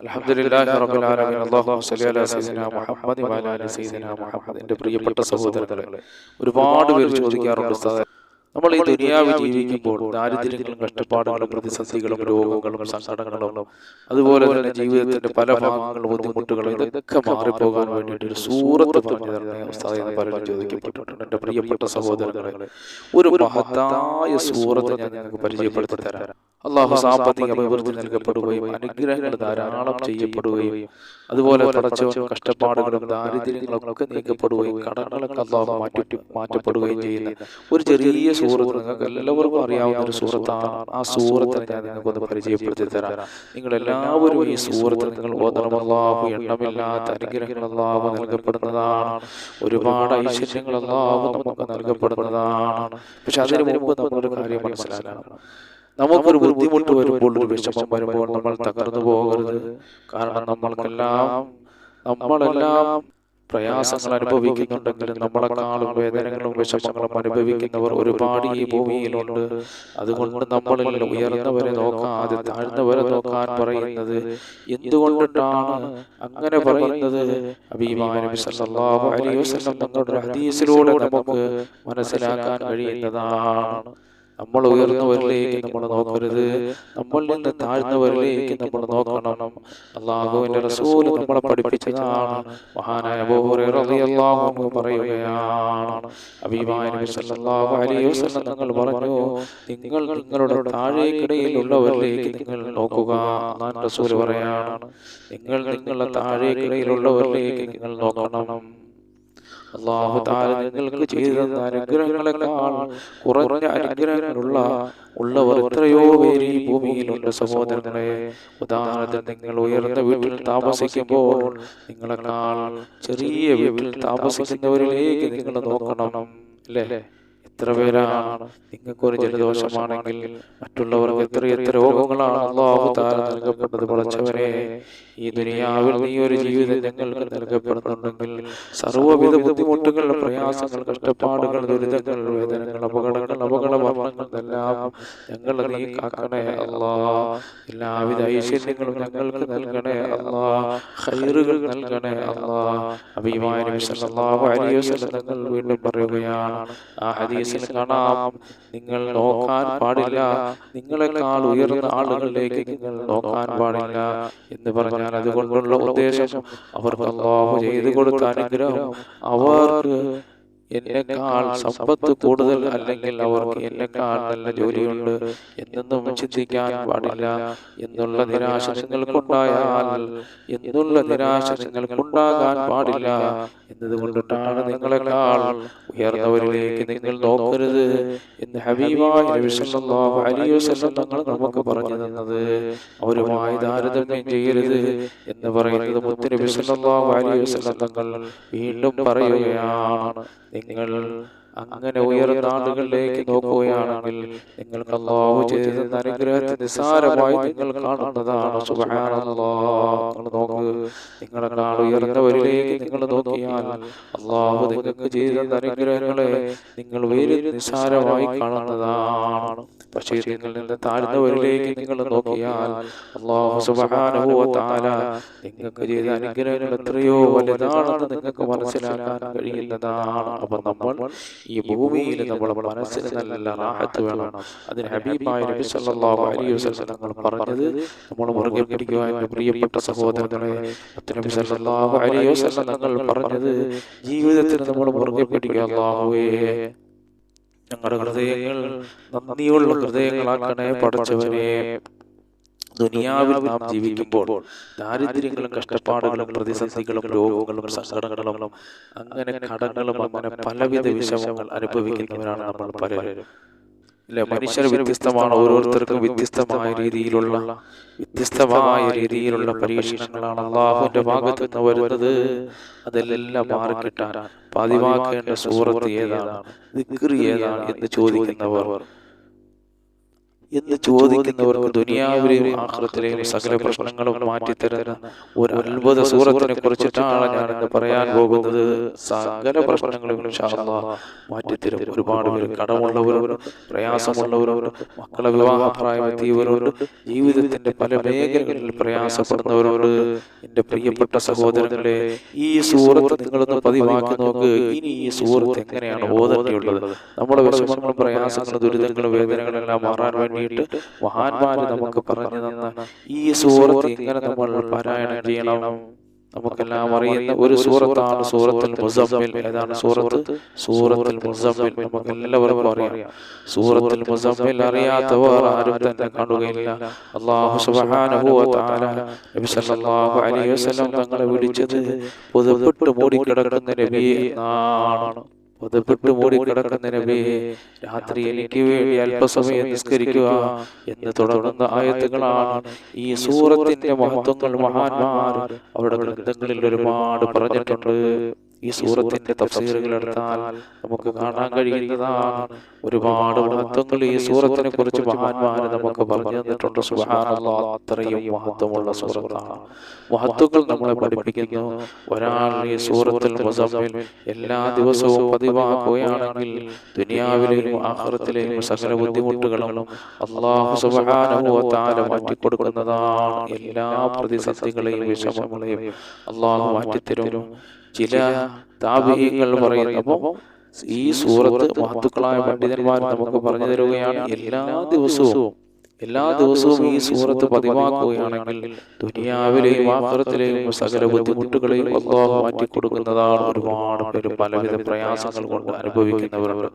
അലഹദില്ലാഹി റബ്ബിൽ ആലമീൻ. അല്ലാഹുമ്മ സ്വല്ലി അലാ സയ്യിദിനാ മുഹമ്മദി വഅലാ അലി സയ്യിദിനാ മുഹമ്മദ് എന്റെ പ്രിയപ്പെട്ട സഹോദരങ്ങളെ ഒരുപാട് പേര് ചോദിക്കാറുണ്ട് ഉസ്താദേ. നമ്മൾ ഈ ദുനിയാവിൽ ജീവിക്കുമ്പോൾ ദാരിദ്ര്യങ്ങളും കഷ്ടപ്പാടുകളും പ്രതിസന്ധികളും രോഗങ്ങളും സങ്കടങ്ങളും അതുപോലെ തന്നെ ജീവിതത്തിന്റെ പല ഭാഗങ്ങളും ബുദ്ധിമുട്ടുകളും ഇതൊക്കെ മാറിപ്പോകാൻ വേണ്ടിയിട്ട് ഒരു സൂറത്ത് പറഞ്ഞു തന്നെ ഉസ്താദെന്ന് പലരും ചോദിക്കപ്പെട്ടിട്ടുണ്ട്. എന്റെ പ്രിയപ്പെട്ട സഹോദരങ്ങളെ ഒരു മഹത്തായ സൂറത്ത് ഞാൻ നിങ്ങൾക്ക് പരിചയപ്പെടുത്തി തരാം. അള്ളാഹു സാമ്പത്തിക അഭിവൃദ്ധി നൽകപ്പെടുകയും അനുഗ്രഹങ്ങൾ ധാരാളം ചെയ്യപ്പെടുകയും അതുപോലെ പടച്ചവൻ കഷ്ടപ്പാടുകളും ദാരിദ്ര്യങ്ങളും ഒക്കെ നീക്കപ്പെടുകയും കടങ്ങളൊക്കെ അള്ളാഹു മാറ്റി മാറ്റപ്പെടുകയും ചെയ്യുന്ന ഒരു ചെറിയ സൂറത്ത് നിങ്ങൾക്ക് എല്ലാവർക്കും അറിയാവുന്ന ഒരു സൂറത്താണ്. ആ സൂറത്തിനെ ഞാൻ നിങ്ങൾക്കൊന്ന് പരിചയപ്പെടുത്തി തരാം. നിങ്ങൾ എല്ലാവരും ഈ സൂറത്ത് നിങ്ങൾ ഓതണം. അള്ളാഹു എണ്ണമില്ലാത്ത അനുഗ്രഹങ്ങൾ അള്ളാഹു നൽകപ്പെടുന്നതാണ്. ഒരുപാട് ഐശ്വര്യങ്ങൾ അള്ളാഹു നമുക്ക് നൽകപ്പെടുന്നതാണ്. പക്ഷെ അതിനു മുമ്പ് നമ്മളൊരു കാര്യം മനസ്സിലാക്കണം. നമുക്കൊരു ബുദ്ധിമുട്ട് വരുമ്പോൾ ഒരു വിഷമം വരുമ്പോൾ നമ്മൾ തകർന്നു പോകരുത്. കാരണം നമ്മൾക്കെല്ലാം നമ്മളെല്ലാം പ്രയാസങ്ങൾ അനുഭവിക്കുന്നുണ്ടെങ്കിലും നമ്മളെക്കാളും വേദനകളും വിഷമങ്ങളും അനുഭവിക്കുന്നവർ ഒരുപാട് ഈ ഭൂമിയിലുണ്ട്. അതുകൊണ്ട് നമ്മളിൽ ഉയർന്നവരെ നോക്കാതെ താഴ്ന്നവരെ നോക്കാൻ പറയുന്നത് എന്തുകൊണ്ടിട്ടാണ് അങ്ങനെ പറയുന്നത്? അഭിമാനം തങ്ങളുടെ ഹദീസിലൂടെ നമുക്ക് മനസ്സിലാക്കാൻ കഴിയുന്നതാണ്. നമ്മൾ ഉയർന്നവരിലേക്ക് നമ്മൾ നോക്കരുത്. നമ്മളിൽ നിന്ന് താഴ്ന്നവരിലേക്ക് നമ്മൾ നോക്കണം. അള്ളാഹുവിന്റെ റസൂൽ നമ്മളെ പഠിപ്പിച്ചതാണ്. മഹാനായ പറയുകയാണ്. തങ്ങൾ പറഞ്ഞു നിങ്ങൾ നിങ്ങളുടെ താഴേക്കിടയിലുള്ളവരിലേക്ക് നിങ്ങൾ നോക്കുക. റസൂൽ പറയാണ് നിങ്ങൾ നിങ്ങളുടെ താഴേക്കിടയിലുള്ളവരിലേക്ക് നിങ്ങൾ നോക്കണം. അള്ളാഹു താല നിങ്ങൾക്ക് ചെയ്തു തന്ന അനുഗ്രഹങ്ങളെക്കാൾ കുറഞ്ഞ അനുഗ്രഹങ്ങളുള്ള ഉള്ളവർ എത്രയോ പേര് ഈ ഭൂമിയിലുണ്ട് സഹോദരങ്ങളെ. ഉദാഹരണത്തിന് നിങ്ങൾ ഉയർന്ന വീട്ടിൽ താമസിക്കുമ്പോൾ നിങ്ങളെക്കാൾ ചെറിയ വീട്ടിൽ താമസിക്കുന്നവരിലേക്ക് നിങ്ങൾ നോക്കണം അല്ലേ? എത്ര പേരാണ്? നിങ്ങൾക്കൊരു ജലദോഷമാണെങ്കിൽ മറ്റുള്ളവർക്ക് എത്ര എത്ര രോഗങ്ങളാണ് അള്ളാഹു താര നൽകപ്പെട്ടത് പടച്ചവരെ ഈ ദുനിയാവിൽ നീ ഒരു ജീവിതം ഞങ്ങൾക്ക് നൽകപ്പെടുന്നുണ്ടെങ്കിൽ സർവവിധ ബുദ്ധിമുട്ടുകൾ പ്രയാസങ്ങൾ കഷ്ടപ്പാടുകൾ ദുരിതങ്ങൾ വേദനകൾ അപകടങ്ങൾ അപകട എല്ലാം ഞങ്ങൾ നീ കാക്കണേ അല്ലാ എല്ലാവിധ ഐശ്വര്യങ്ങളും ഞങ്ങൾക്ക് നൽകണേ അല്ലാ ഹൈറുകൾ നൽകണേ അല്ലാ അഭിമാനം വീണ്ടും പറയുകയാണ്. ആ ഹദീസിൽ കാണാം. നിങ്ങൾ നോക്കാൻ പാടില്ല. നിങ്ങളെക്കാൾ ഉയർന്ന ആളുകളിലേക്ക് നിങ്ങൾ നോക്കാൻ പാടില്ല എന്ന് പറഞ്ഞാൽ അതുകൊണ്ടുള്ള ഉദ്ദേശം അവർക്ക് അള്ളാഹു ചെയ്തു കൊടുത്ത അനുഗ്രഹം. അവർക്ക് എന്നെക്കാൾ സമ്പത്ത് കൂടുതൽ അല്ലെങ്കിൽ അവർക്ക് എന്നെക്കാൾ നല്ല ജോലിയുണ്ട്. എന്നൊന്നും ചിന്തിക്കാൻ പാടില്ല. എന്നുള്ള നിരാശ നിങ്ങൾക്കുണ്ടായാൽ എന്നുള്ള നിരാശ നിങ്ങൾക്കുണ്ടാകാൻ പാടില്ല. എന്നതുകൊണ്ടിട്ടാണ് നിങ്ങളെക്കാൾ ഉയർന്നവരിലേക്ക് നിങ്ങൾ നോക്കരുത് എന്ന് ഹബീബായ തങ്ങൾ നമുക്ക് പറഞ്ഞു തന്നത്. അവരുമായി താരതമ്യം ചെയ്യരുത് എന്ന് പറയുന്നത് മുത്തുനബി സല്ലല്ലാഹു അലൈഹി വസല്ലം തങ്ങൾ വീണ്ടും പറയുകയാണ്. നിങ്ങൾ അങ്ങനെ ഉയർന്ന ആളുകളിലേക്ക് നോക്കുകയാണെങ്കിൽ നിങ്ങൾക്ക് അള്ളാഹു ചെയ്ത അനുഗ്രഹത്തെ നിസ്സാരമായി നിങ്ങൾ കാണുന്നതാണ്. നിങ്ങൾ നോക്ക് നിങ്ങളെക്കാൾ ഉയർന്നവരിലേക്ക് നിങ്ങൾ നോക്കിയാൽ അള്ളാഹു നിങ്ങൾക്ക് ചെയ്ത അനുഗ്രഹങ്ങളെ നിങ്ങൾ വേറെ നിസ്സാരമായി കാണുന്നതാണ്. പക്ഷേ നിങ്ങൾ നിന്ന് താഴ്ന്നവരിലേക്ക് നിങ്ങൾ നോക്കിയാൽ അള്ളാഹു സുബ്ഹാനഹു വ നിങ്ങൾക്ക് ചെയ്ത അനുഗ്രഹങ്ങൾ എത്രയോ വലുതാണെന്ന് നിങ്ങൾക്ക് മനസ്സിലാക്കാൻ കഴിയുന്നതാണ്. അപ്പൊ നമ്മൾ ഈ ഭൂമിയിൽ നമ്മുടെ മനസ്സിന് നല്ല റാഹത്ത് വേണം. അതിന് ഹബീബായ നബി സല്ലല്ലാഹു അലൈഹി വസല്ലം തങ്ങൾ പറഞ്ഞത് നമ്മൾ മുറുകെ പിടിക്കുക എന്റെ പ്രിയപ്പെട്ട സഹോദരങ്ങളെ നബി സല്ലല്ലാഹു അലൈഹി വസല്ലം തങ്ങൾ പറഞ്ഞത് ജീവിതത്തിൽ നമ്മൾ മുറുകെ പിടിക്കുക അല്ലാഹുവേ. ഞങ്ങളുടെ ഹൃദയങ്ങൾ നന്ദിയുള്ള ഹൃദയങ്ങളാക്കണേ പഠിച്ചവനെ. ദുനിയാവിൽ നാം ജീവിക്കുമ്പോൾ ദാരിദ്ര്യങ്ങളും കഷ്ടപ്പാടുകളും പ്രതിസന്ധികളും രോഗങ്ങളും സങ്കടങ്ങളും അങ്ങനെ കടങ്ങളും അങ്ങനെ പലവിധ വിഷമങ്ങൾ അനുഭവിക്കുന്നവരാണ് നമ്മൾ പലരും. അല്ലെ? മനുഷ്യർ വ്യത്യസ്തമാണ്. ഓരോരുത്തർക്കും വ്യത്യസ്തമായ രീതിയിലുള്ള വ്യത്യസ്തമായ രീതിയിലുള്ള പരീക്ഷണങ്ങളാണ് അള്ളാഹുവിന്റെ ഭാഗത്ത് നിന്ന് വരുന്നത്. അതെല്ലാം മാറിക്കിട്ടാൻ പതിവാക്കേണ്ട സൂറത്ത് ഏതാണ്? നിക്രി ഏതാണ് എന്ന് ചോദിക്കുന്നവർ എന്ന് ചോദിക്കുന്നവർക്ക് ദുനിയാവിലെയും ആഹൃത്തിലെയും സകല പ്രശ്നങ്ങളും മാറ്റിത്തരുന്ന ഒരു അത്ഭുത സൂറത്തിനെ കുറിച്ചിട്ടാണ് ഞാൻ ഇന്ന് പറയാൻ പോകുന്നത്. സകല പ്രശ്നങ്ങളും മാറ്റിത്തരും. ഒരുപാട് പേര് കടമുള്ളവരുണ്ട് പ്രയാസമുള്ളവരുണ്ട് മക്കളെ വിവാഹപ്രായമെത്തിയവരുണ്ട് ജീവിതത്തിന്റെ പല മേഖലകളിൽ പ്രയാസപ്പെടുന്നവരോട് എന്റെ പ്രിയപ്പെട്ട സഹോദരങ്ങളെ ഈ സൂറത്ത് നിങ്ങളൊന്ന് പതിവാക്കി നോക്ക്. ഇനി ഈ സൂറത്ത് എങ്ങനെയാണ് ഓതേണ്ടിയുള്ളത്? നമ്മുടെ വിഷമങ്ങളും പ്രയാസങ്ങളും ദുരിതങ്ങളും വേദനകളെല്ലാം മാറാൻ വേണ്ടിയിട്ട് മഹാന്മാര് നമുക്ക് പറഞ്ഞു തന്ന ഈ സൂറത്ത് എങ്ങനെ നമ്മൾ പാരായണം ചെയ്യണം? നമുക്കെല്ലാം അറിയുന്ന ഒരു സൂറത്താണ് സൂറത്തിൽ മുസമ്മിൽ. ഏതാണ് സൂറത്ത്? സൂറത്തിൽ മുസമ്മിൽ നമുക്ക് എല്ലാവർക്കും അറിയാം. സൂറത്തിൽ മുസമ്മിൽ അറിയാത്തവർ ആരും തന്നെ കാണുകയില്ല. അള്ളാഹു സുബ്ഹാനഹു വ തആല. നബി സല്ലല്ലാഹു അലൈഹി വസല്ലം തങ്ങളെ വിളിച്ചത് പുതപ്പിട്ട് മൂടിക്കിടക്കുന്ന നബിയെ എന്നാണ്. പുതപ്പിട്ട് മൂടിക്കിടക്കുന്ന നബിയെ രാത്രി എനിക്ക് വേണ്ടി അല്പസമയം നിസ്കരിക്കുക എന്ന് തുടങ്ങുന്ന ആയത്തുകളാണ് ഈ സൂറത്തിന്റെ മഹത്വങ്ങൾ മഹാന്മാർ അവരുടെ ഗ്രന്ഥങ്ങളിൽ ഒരുപാട് പറഞ്ഞിട്ടുണ്ട്. ഈ സൂറത്തിന്റെ തഫ്സീറുകൾ എടുത്താൽ നമുക്ക് കാണാൻ കഴിയുന്നതാണ്. ഒരുപാട് മഹത്വങ്ങൾ ഈ സൂറത്തിനെ കുറിച്ച് മഹാന്മാര് നമുക്ക് പറഞ്ഞു തന്നിട്ടുണ്ട്. സുബ്ഹാനല്ലാഹ് അത്രയും മഹത്വമുള്ള സൂറത്താണ്. മഹത്വങ്ങൾ നമ്മളെ പഠിപ്പിക്കുന്നു. ഒരാൾ ഈ സൂറത്തിൽ മുസമ്മിൽ എല്ലാ ദിവസവും പതിവാക്കുകയാണെങ്കിൽ ദുനിയാവിലെയും ആഹാരത്തിലെയും സകല ബുദ്ധിമുട്ടുകളും അള്ളാഹു സുബ്ഹാനഹു വ തആല മാറ്റി കൊടുക്കുന്നതാണ് എല്ലാ പ്രതിസന്ധികളെയും വിഷമങ്ങളെയും അള്ളാഹു മാറ്റിത്തരും. ചില താപീയങ്ങൾ പറയുന്നപ്പോൾ ഈ സൂറത്ത് മഹത്തുക്കളായ പണ്ഡിതന്മാർ നമുക്ക് പറഞ്ഞു തരുകയാണ് എല്ലാ ദിവസവും. എല്ലാ ദിവസവും ഈ സൂറത്ത് പതിവാക്കുകയാണെങ്കിൽ ദുനിയാവിലെയും ആഹ്റത്തിലെയും സകല ബുദ്ധിമുട്ടുകളെയും അള്ളാഹു മാറ്റി കൊടുക്കുന്നതാണ് ഒരുപാട് പേര് പലവിധ പ്രയാസങ്ങൾ കൊണ്ട് അനുഭവിക്കുന്നവരുണ്ട്.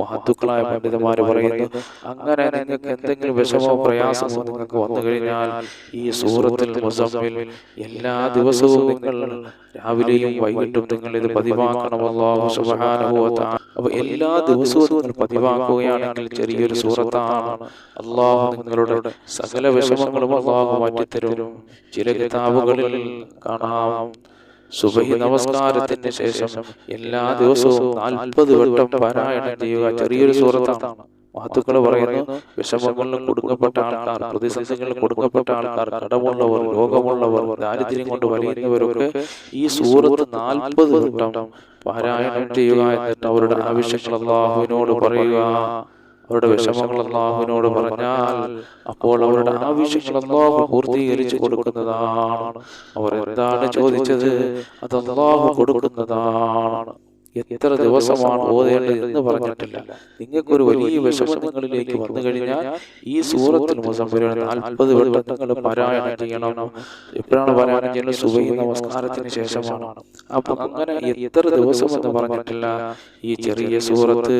മഹത്തുക്കളായ പണ്ഡിതന്മാർ പറയുന്നു അങ്ങനെ നിങ്ങൾക്ക് എന്തെങ്കിലും വിഷമോ പ്രയാസമോ നിങ്ങൾക്ക് വന്നു കഴിഞ്ഞാൽ ഈ സൂറത്തിൽ മുസമ്മിൽ എല്ലാ ദിവസവും നിങ്ങൾ രാവിലെയും വൈകിട്ടും നിങ്ങൾ ഇത് പതിവാക്കണം. അള്ളാഹു എല്ലാ ദിവസവും നിങ്ങൾ പതിവാക്കുകയാണെങ്കിൽ ചെറിയൊരു സൂറത്താണ് അള്ളാഹു നിങ്ങളുടെ സകല വിഷമങ്ങളും അള്ളാഹു മാറ്റിത്തരും. ചില കിതാബുകളിൽ കാണാം. സുബഹി നമസ്കാരത്തിന് ശേഷം എല്ലാ ദിവസവും നാൽപ്പത് വട്ടം പാരായണം ചെയ്യുക. ചെറിയൊരു സൂറത്താണ് മഹത്തുക്കൾ പറയുന്നു വിഷമങ്ങളിൽ കൊടുക്കപ്പെട്ട ആൾക്കാർ പ്രതിസന്ധികളിൽ കൊടുക്കപ്പെട്ട ആൾക്കാർ കടമുള്ളവർ രോഗമുള്ളവർ ദാരിദ്ര്യം കൊണ്ട് വലിയവരൊക്കെ ഈ സൂറത്ത് നാൽപ്പത് വട്ടം പാരായണം ചെയ്യുക എന്നിട്ട് അവരുടെ ആവശ്യങ്ങൾ അള്ളാഹുവിനോട് പറയുക. അവരുടെ വിഷമങ്ങൾ അള്ളാഹുവിനോട് പറഞ്ഞാൽ അപ്പോൾ അവരുടെ ആവശ്യങ്ങൾ അള്ളാഹു പൂർത്തീകരിച്ചു കൊടുക്കുന്നതാണ്. അവർ എന്താണ് ചോദിച്ചത്? അത് അള്ളാഹു കൊടുക്കുന്നതാണ്. എത്ര ദിവസമാണ് ഓതേണ്ടത് എന്ന് പറഞ്ഞിട്ടില്ല. നിങ്ങൾക്കൊരു വലിയ വിഷമങ്ങളിലേക്ക് വന്നു കഴിഞ്ഞാൽ ഈ സൂറത്തിൽ മുസംബിലാണ് നാൽപ്പത് വട്ടം നിങ്ങൾ പാരായണം ചെയ്യണം. എപ്പോഴാണ് പാരായണം ചെയ്യുന്നത് സുബൈ നമസ്കാരത്തിന് ശേഷമാണ്. അപ്പൊ അങ്ങനെ എത്ര ദിവസം എന്ന് പറഞ്ഞിട്ടില്ല. ഈ ചെറിയ സൂറത്ത്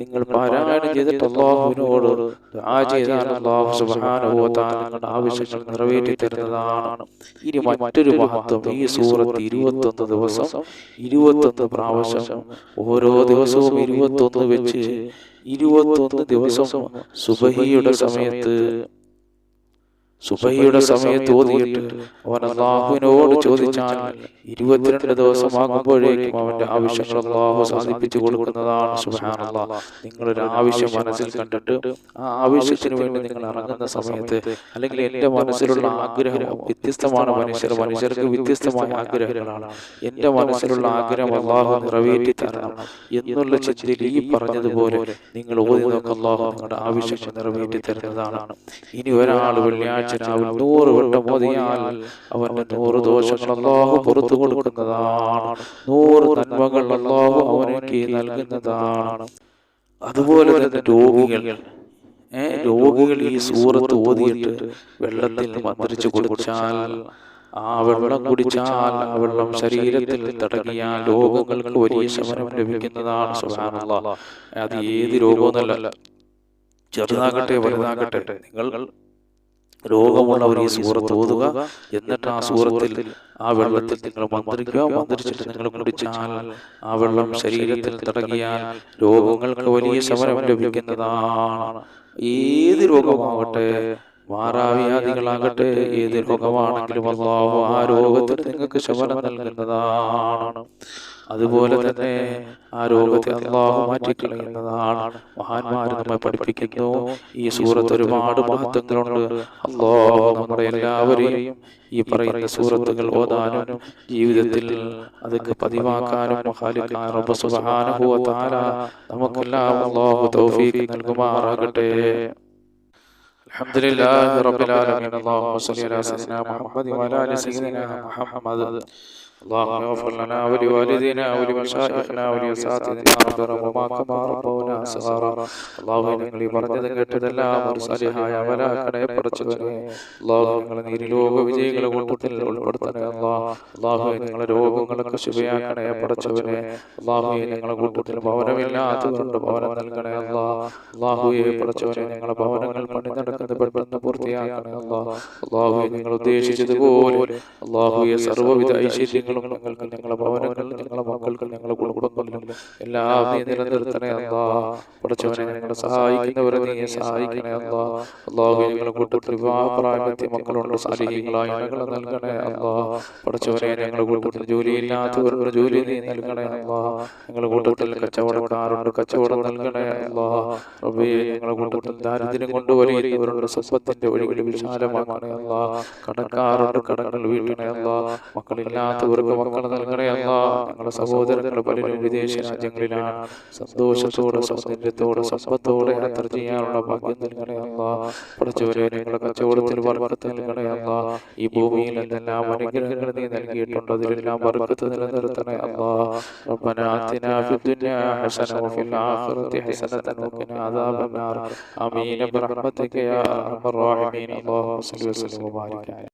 നിങ്ങൾ പാരായണം ചെയ്തിട്ട് അള്ളാഹുവിനോട് ദുആ ചെയ്താൽ അള്ളാഹു നിങ്ങളുടെ ആവശ്യങ്ങൾ നിറവേറ്റി തരുന്നതാണ്. ഇനി മറ്റൊരു മഹത്വം. ഈ സൂറത്ത് ഇരുപത്തൊന്ന് ദിവസം ഇരുപത്തൊന്ന് പ്രാവശ്യം ഓരോ ദിവസവും ഇരുപത്തൊന്ന് വെച്ച് ഇരുപത്തൊന്ന് ദിവസം സുബഹിയുടെ സമയത്ത് സുബഹിയുടെ സമയത്ത് ഓതിയിട്ട് അവൻ അള്ളാഹുവിനോട് ചോദിച്ചാൽ ഇരുപത്തിരണ്ട് ദിവസമാകുമ്പോഴേക്കും അവന്റെ ആവശ്യങ്ങൾ അള്ളാഹു സാധിപ്പിച്ചു കൊടുക്കുന്നതാണ് സുബാനുള്ള നിങ്ങളൊരു ആവശ്യം മനസ്സിൽ കണ്ടിട്ട് ആ ആവശ്യത്തിന് വേണ്ടി നിങ്ങൾ ഇറങ്ങുന്ന സമയത്ത് അല്ലെങ്കിൽ എന്റെ മനസ്സിലുള്ള ആഗ്രഹം വ്യത്യസ്തമാണ് മനുഷ്യർ. മനുഷ്യർക്ക് വ്യത്യസ്തമായ ആഗ്രഹങ്ങളാണ്. എന്റെ മനസ്സിലുള്ള ആഗ്രഹം അള്ളാഹു നിറവേറ്റി തരണം. എന്നുള്ള ചിന്തയിൽ ഈ പറഞ്ഞതുപോലെ നിങ്ങൾ ഓതി നോക്ക് അള്ളാഹു നിങ്ങളുടെ ആവശ്യം നിറവേറ്റി തരുന്നതാണ്. ഇനി ഒരാൾ വെള്ളിയാഴ്ച രാവിലെ നൂറ് വട്ടം ഓതിയാൽ അവന്റെ നൂറ് ദോഷങ്ങൾ അള്ളാഹു പുറത്തു കൊടുക്കുന്നതാണ്. നൂറ് നന്മകൾ അള്ളാഹു അവനക്ക് നൽകുന്നതാണ്. അതുപോലെ തന്നെ രോഗികൾ. രോഗികൾ ഈ സൂറത്ത് ഓതിയിട്ട് വെള്ളത്തിൽ മന്ത്രിച്ചു കുടിച്ചാൽ ആ വെള്ളം കുടിച്ചാൽ ആ വെള്ളം ശരീരത്തിൽ തടങ്ങിയാൽ രോഗങ്ങൾക്ക് വലിയ ശമനം ലഭിക്കുന്നതാണ്. സുഖാനുള്ള അത് ഏത് രോഗമൊന്നല്ല ചെറുതാകട്ടെ വലുതാകട്ടെ. നിങ്ങൾ രോഗമുള്ളവർ ഈ സൂറത്ത് ഓതുക. എന്നിട്ട് ആ സൂറത്തിൽ ആ വെള്ളത്തിൽ നിങ്ങൾ മന്ത്രിക്കുക മന്ത്രിച്ചിട്ട് നിങ്ങൾ കുടിച്ചാൽ ആ വെള്ളം ശരീരത്തിൽ തടങ്ങിയാൽ രോഗങ്ങൾക്ക് വലിയ ശമനം ലഭിക്കുന്നതാണ്. ഏത് രോഗമാവട്ടെ മാറാവ്യാധികളാകട്ടെ ഏത് രോഗമാണെങ്കിലും അള്ളാഹു ആ രോഗത്തിൽ നിങ്ങൾക്ക് ശമനം നൽകുന്നതാണ്. അതുപോലെ തന്നെ ആ രോഗത്തെ അള്ളാഹു മാറ്റിക്കളയുന്നതാണ് മഹാന്മാർ നമ്മെ പഠിപ്പിക്കുന്നു ഈ സൂറത്ത് ഒരുപാട് മഹത്വങ്ങളുണ്ട് അള്ളാഹു നമ്മുടെ എല്ലാവരെയും ഈ പറയുന്ന സൂറത്തുകൾ ഓതാനും ജീവിതത്തിൽ അതൊക്കെ പതിവാക്കാനും നമുക്കെല്ലാം അള്ളാഹു തൗഫീഖ് നൽകുമാറാകട്ടെ الحمد لله رب العالمين اللهم صل على سيدنا محمد وعلى ال سيدنا محمد اللهم اغفر لنا ولوالدينا ولمشايخنا ولأساتذتنا ربنا كما ربونا صغارا അള്ളാഹു നിങ്ങൾ ഈ പറഞ്ഞത് കേട്ടതെല്ലാം ഒരു സലിഹായ അവലാക്കണെ പടച്ചവനെ അള്ളാഹു നിങ്ങൾ നീരി ലോക വിജയികളെ കൂട്ടത്തിൽ ഉൾപ്പെടുത്തണേ അള്ളാഹു നിങ്ങളെ രോഗങ്ങളൊക്കെ ശുഭയാക്കണേ പടച്ചവനെ അള്ളാഹു നിങ്ങളെ കൂട്ടത്തിൽ ഭവനമില്ലാത്തവരുണ്ട് ഭവനം നൽകണേ അള്ളാഹ് അള്ളാഹുയെ പടച്ചവനെ നിങ്ങളെ ഭവനങ്ങൾ പണി നടക്കുന്നത് പെട്ടെന്ന് പൂർത്തിയാക്കണേ അള്ളാഹ് അള്ളാഹുയെ നിങ്ങൾ ഉദ്ദേശിച്ചതുപോലെ അള്ളാഹുയെ സർവ്വവിധ ഐശ്വര്യങ്ങൾ ഞങ്ങളും ഞങ്ങൾക്ക് ഞങ്ങളെ ഭവനങ്ങളിൽ ഞങ്ങളെ മക്കൾക്ക് ഞങ്ങളെ കുടുംബങ്ങളിലും എല്ലാം നീ നിലനിർത്തണേ പഠിച്ചവനെ ഞങ്ങളെ സഹായിക്കുന്നവരെ നീ സഹായിക്കണേ അള്ളാഹു കൂട്ടത്തിൽ വിവാഹപ്രായമെത്തിയ മക്കളുണ്ട് സാലിഹീങ്ങളായ ഞങ്ങളെ നൽകണേ പഠിച്ചവരെ ഞങ്ങളെ കൂട്ടത്തിൽ ജോലി നീ നൽകണേ ഞങ്ങളെ കൂട്ടത്തിൽ കച്ചവടക്കാരുണ്ട് കച്ചവടം നൽകണേ അല്ലാ ഞങ്ങളുടെ കൂട്ടത്തിൽ ദാരിദ്ര്യം കൊണ്ട് വലിയവരുടെ വിശാലമാക്കണേ അല്ലാ കടക്കാറുണ്ട് കടങ്ങൾ വീട്ടണേ അല്ലാ മക്കളില്ലാത്തവർ ഞങ്ങൾക്ക് മക്കളെ നൽകണേ അല്ല ഞങ്ങളുടെ സഹോദരങ്ങൾ പലരും വിദേശ രാജ്യങ്ങളിലാണ് സന്തോഷത്തോടെ സൗന്ദര്യത്തോടെ സമ്പത്തോടെ യാത്ര ചെയ്യാനുള്ള ഭാഗ്യം നൽകണേ അല്ല പഠിച്ചവരെ നിങ്ങളുടെ കച്ചവടത്തിൽ വർക്കത്ത് നൽകണേ അല്ല ഈ ഭൂമിയിൽ എന്തെല്ലാം അനുഗ്രഹങ്ങൾ നീ നൽകിയിട്ടുണ്ട് അതിലെല്ലാം വർക്കത്ത് നിലനിർത്തണേ അല്ല ربنا آتنا في الدنيا حسنة وفي الآخرة حسنة وقنا عذاب النار آمين برحمتك يا أرحم الراحمين اللهم صل وسلم وبارك عليه